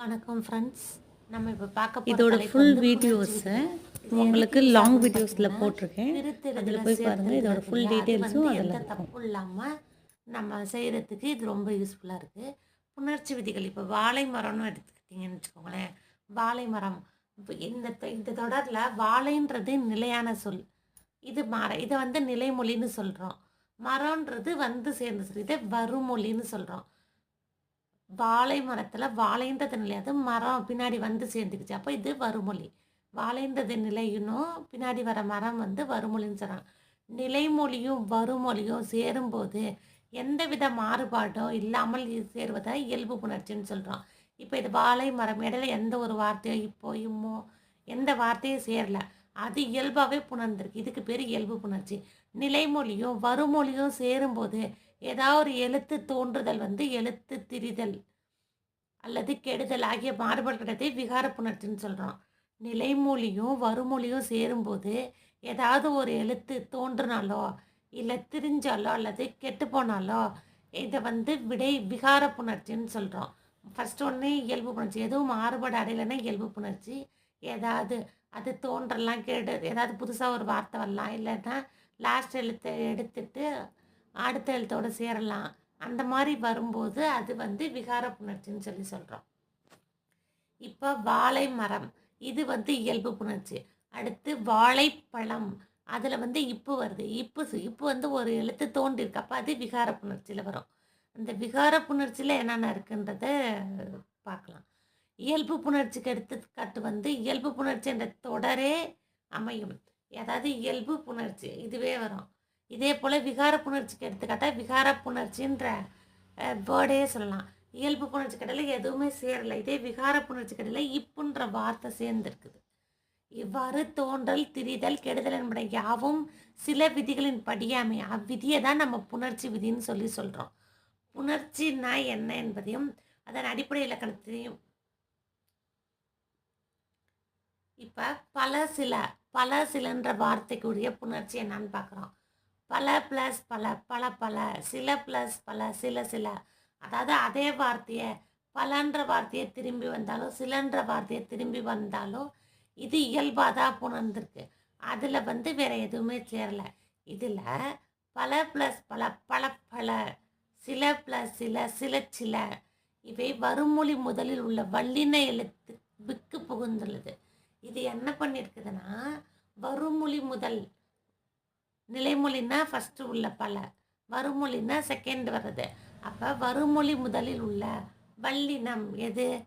வணக்கம் ஃப்ரெண்ட்ஸ் நம்ம இப்போ பார்க்க இதோட ஃபுல் வீடியோஸை உங்களுக்கு லாங் வீடியோஸில் போட்டிருக்கேன். அதில் போய் பாருங்கள் இதோட ஃபுல் டீட்டெயில்ஸும் அதில் தப்பும் இல்லாமல் நம்ம செய்கிறதுக்கு இது ரொம்ப யூஸ்ஃபுல்லாக இருக்குது புணர்ச்சி விதிகள் இப்போ வாழை மரம்னு எடுத்துக்கிட்டிங்கன்னு வச்சுக்கோங்களேன். வாழை மரம் இப்போ இந்த இந்த தொடரில் வாழைன்றது நிலையான சொல். இது மர இதை வந்து நிலைமொழின்னு சொல்கிறோம் மரம்ன்றது வந்து சேர்ந்து சொல். இதை வருமொழின்னு சொல்கிறோம் வாழை மரத்தில் வாழைன்றது நிலையாது மரம் பின்னாடி வந்து சேர்ந்துக்குச்சு. அப்போ இது வருமொழி வாழைந்தது நிலையினும் பின்னாடி வர மரம் வந்து வருமொழின்னு சொல்கிறாங்க நிலைமொழியும் வருமொழியும் சேரும்போது எந்தவித மாறுபாடும் இல்லாமல் சேருவதை இயல்பு புணர்ச்சின்னு சொல்கிறோம் இப்போ இது வாழை மரம் இடையில எந்த ஒரு வார்த்தையோ இப்போ இம்மோ எந்த வார்த்தையும் சேரல. அது இயல்பாகவே புணர்ந்திருக்கு. இதுக்கு பேர் இயல்பு புணர்ச்சி. நிலைமொழியும் வருமொழியும் சேரும்போது ஏதாவது ஒரு எழுத்து தோன்றுதல் வந்து எழுத்து திரிதல் அல்லது கெடுதல் ஆகிய மாறுபாடுகளை விகார புணர்ச்சின்னு சொல்கிறோம் நிலைமொழியும் வருமொழியும் சேரும்போது ஏதாவது ஒரு எழுத்து தோன்றுனாலோ இல்லை திரிஞ்சாலோ அல்லது கெட்டு போனாலோ இதை வந்து விடை விகார புணர்ச்சின்னு சொல்கிறோம் ஃபஸ்ட் ஒன்று இயல்பு புணர்ச்சி எதுவும் மாறுபாடு அடையலைன்னா இயல்பு புணர்ச்சி. ஏதாவது அது தோன்றலாம் கெடு ஏதாவது புதுசாக ஒரு வார்த்தை வரலாம் இல்லைன்னா லாஸ்ட் எழுத்தை எடுத்துட்டு அடுத்த எழுத்தோடு சேரலாம். அந்த மாதிரி வரும்போது அது வந்து விகார புணர்ச்சின்னு சொல்லி சொல்கிறோம் இப்போ வாழை மரம் இது வந்து இயல்பு புணர்ச்சி. அடுத்து வாழைப்பழம் அதில் வந்து இப்பு வருது. இப்பு இப்பு வந்து ஒரு எழுத்து தோன்றிருக்கு அப்போ அது விகார புணர்ச்சியில் வரும். அந்த விகார புணர்ச்சியில் என்னென்ன இருக்குன்றத பார்க்கலாம். இயல்பு புணர்ச்சிக்கு எடுத்துக்காட்டு வந்து இயல்பு புணர்ச்சி என்ற தொடரே அமையும். அதாவது இயல்பு புணர்ச்சி இதுவே வரும். இதே போல் விகார புணர்ச்சிக்கு எடுத்துக்காட்டா விகார புணர்ச்சின்ற வேர்டே சொல்லலாம். இயல்பு புணர்ச்சி கடையில் எதுவுமே சேரலை. இதே விகார புணர்ச்சி கடையில் இப்புன்ற வார்த்தை சேர்ந்துருக்குது. இவ்வாறு தோன்றல் திரிதல் கெடுதல் என்பன யாவும் சில விதிகளின் படியாமை. அவ்விதியை தான் நம்ம புணர்ச்சி விதின்னு சொல்லி சொல்கிறோம் புணர்ச்சின்னா என்ன என்பதையும் அதன் அடிப்படை இலக்கணத்தையும் இப்போ பல சில பல சிலன்ற வார்த்தைக்குரிய புணர்ச்சி என்னன்னு பார்க்குறோம். பல ப்ளஸ் பல பல பல சில ப்ளஸ் பல சில சில. அதாவது அதே வார்த்தையை பலன்ற வார்த்தையை திரும்பி வந்தாலும் சிலன்ற வார்த்தையை திரும்பி வந்தாலும் இது இயல்பாக தான் புணர்ந்துருக்கு. அதில் வந்து வேற எதுவுமே சேரலை. இதில் பல ப்ளஸ் பல பல பல சில ப்ளஸ் சில சில சில. இவை வருமொழி முதலில் உள்ள வல்லின எழுத்து விக்கு புகுந்துள்ளது. இது என்ன பண்ணியிருக்குதுன்னா வருமொழி முதல் நிலைமொழின்னா ஃபஸ்ட்டு உள்ள பல வருமொழின்னா செகண்ட் வர்றது. அப்போ வருமொழி முதலில் உள்ள வல்லினம் எது?